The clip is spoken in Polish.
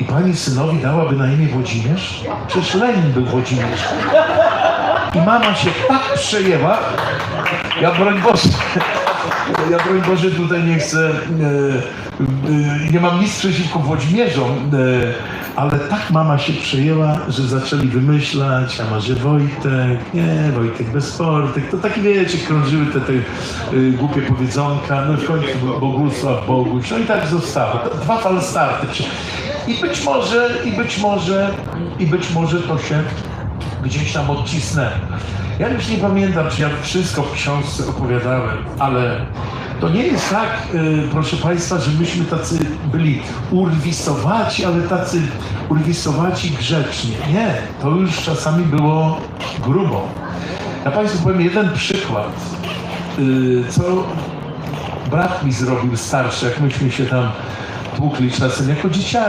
I pani synowi dałaby na imię Włodzimierz? Przecież Lenin był Włodzimierz. I mama się tak przejęła, ja broń Boże, ja broń Boże tutaj nie chcę, e, e, nie mam nic przeciwko Włodzimierzom, e, ale tak mama się przejęła, że zaczęli wymyślać, a może Wojtek, nie, Wojtek bez Sportek, to takie wiecie, krążyły te, te e, głupie powiedzonka, no w końcu Bogusław, Boguś, no i tak zostało. Dwa falstarty. I być może, i być może, i być może to się gdzieś tam odcisnę. Ja już nie pamiętam, czy ja wszystko w książce opowiadałem, ale to nie jest tak, y, proszę Państwa, że myśmy tacy byli urwisowaci, ale tacy urwisowaci grzecznie. Nie, to już czasami było grubo. Ja Państwu powiem jeden przykład, y, co brat mi zrobił starszy, jak myśmy się tam tłukli czasem jako dzieciaki.